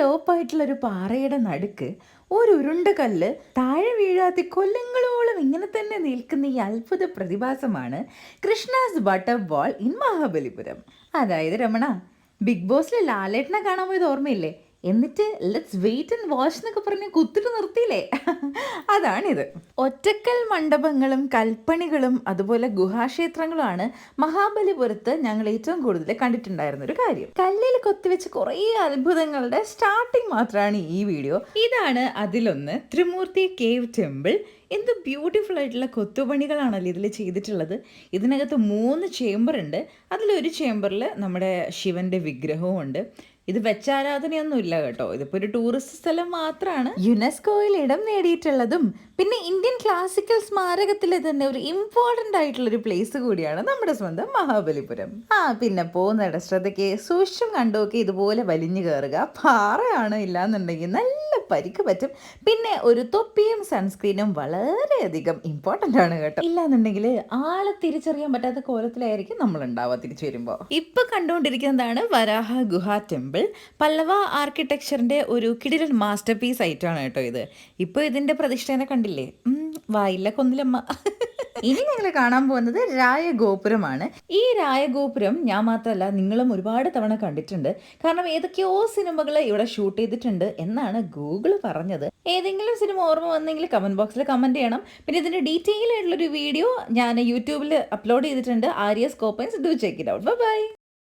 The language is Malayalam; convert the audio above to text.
സ്ലോപ്പ് ആയിട്ടുള്ള ഒരു പാറയുടെ നടുക്ക് ഒരു ഉരുണ്ട കല്ല് താഴെ വീഴാതെ കൊല്ലങ്ങളോളം ഇങ്ങനെ തന്നെ നിൽക്കുന്ന ഈ അത്ഭുത പ്രതിഭാസമാണ് Krishna's butter ball in Mahabalipuram. അതായത് രമണ ബിഗ് ബോസിൽ ലാലേട്ടനെ കാണാൻ പോയത് ഓർമ്മയില്ലേ? എന്നിട്ട് ലെറ്റ്സ് വെയിറ്റ് ആൻഡ് വാഷ് എന്നൊക്കെ പറഞ്ഞ് കുത്തിട്ട് നിർത്തിയില്ലേ? അതാണിത്. ഒറ്റക്കൽ മണ്ഡപങ്ങളും കൽപ്പണികളും അതുപോലെ ഗുഹാക്ഷേത്രങ്ങളുമാണ് മഹാബലിപുരത്ത് ഞങ്ങൾ ഏറ്റവും കൂടുതൽ കണ്ടിട്ടുണ്ടായിരുന്ന ഒരു കാര്യം. കല്ലിൽ കൊത്തിവെച്ച് കുറേ അത്ഭുതങ്ങളുടെ സ്റ്റാർട്ടിങ് മാത്രമാണ് ഈ വീഡിയോ. ഇതാണ് അതിലൊന്ന്. ത്രിമൂർത്തി കേവ് ടെമ്പിൾ എന്ത് ബ്യൂട്ടിഫുൾ ആയിട്ടുള്ള കൊത്തുപണികളാണല്ലോ ഇതിൽ ചെയ്തിട്ടുള്ളത്. ഇതിനകത്ത് മൂന്ന് ചേംബർ ഉണ്ട്. അതിലൊരു ചേംബറിൽ നമ്മുടെ ശിവന്റെ വിഗ്രഹവും ഉണ്ട് ഇത് വെച്ചാരാധനയൊന്നുമില്ല കേട്ടോ. ഇതിപ്പോ ഒരു ടൂറിസ്റ്റ് സ്ഥലം മാത്രമാണ് യുനെസ്കോയിൽ ഇടം നേടിയിട്ടുള്ളതും പിന്നെ ഇന്ത്യൻ ക്ലാസിക്കൽ സ്മാരകത്തിലെ തന്നെ ഒരു ഇമ്പോർട്ടന്റ് ആയിട്ടുള്ള ഒരു പ്ലേസ് കൂടിയാണ് നമ്മുടെ സ്വന്തം മഹാബലിപുരം. ആ പിന്നെ പോകുന്നിട ശ്രദ്ധയ്ക്ക് സൂക്ഷ്മം കണ്ടോക്കെ ഇതുപോലെ വലിഞ്ഞു കയറുക പാറയാണ് ഇല്ലാന്നുണ്ടെങ്കിൽ നല്ല പരിക്ക് പറ്റും. പിന്നെ ഒരു തൊപ്പിയും സൺസ്ക്രീനും വളരെയധികം ഇമ്പോർട്ടന്റ് ആണ് കേട്ടോ. ഇല്ലാന്നുണ്ടെങ്കിൽ ആളെ തിരിച്ചറിയാൻ പറ്റാത്ത കോലത്തിലായിരിക്കും നമ്മൾ ഉണ്ടാവുക തിരിച്ചു വരുമ്പോൾ. ഇപ്പം കണ്ടുകൊണ്ടിരിക്കുന്നതാണ് വരാഹ ഗുഹ ടെമ്പിൾ. പല്ലവ ആർക്കിടെക്ചറിന്റെ ഒരു കിടിലൻ മാസ്റ്റർ പീസ് ആയിട്ടാണ് കേട്ടോ ഇത്. ഇപ്പോൾ ഇതിന്റെ പ്രതിഷ്ഠേനെ കണ്ടില്ലേ? വായില്ല കൊന്നിലമ്മ. ഇനി ഞങ്ങൾ കാണാൻ പോകുന്നത് രായഗോപുരമാണ്. ഈ രായഗോപുരം ഞാൻ മാത്രമല്ല നിങ്ങളും ഒരുപാട് തവണ കണ്ടിട്ടുണ്ട്. കാരണം ഏതൊക്കെയോ സിനിമകൾ ഇവിടെ ഷൂട്ട് ചെയ്തിട്ടുണ്ട് എന്നാണ് ഗൂഗിൾ പറഞ്ഞത്. ഏതെങ്കിലും സിനിമ ഓർമ്മ വന്നെങ്കിൽ കമന്റ് ബോക്സിൽ കമന്റ് ചെയ്യണം. പിന്നെ ഇതിന്റെ ഡീറ്റെയിൽ ആയിട്ടുള്ളൊരു വീഡിയോ ഞാൻ യൂട്യൂബിൽ അപ്ലോഡ് ചെയ്തിട്ടുണ്ട്. Arya കോപ്പൻസ് do check it out bye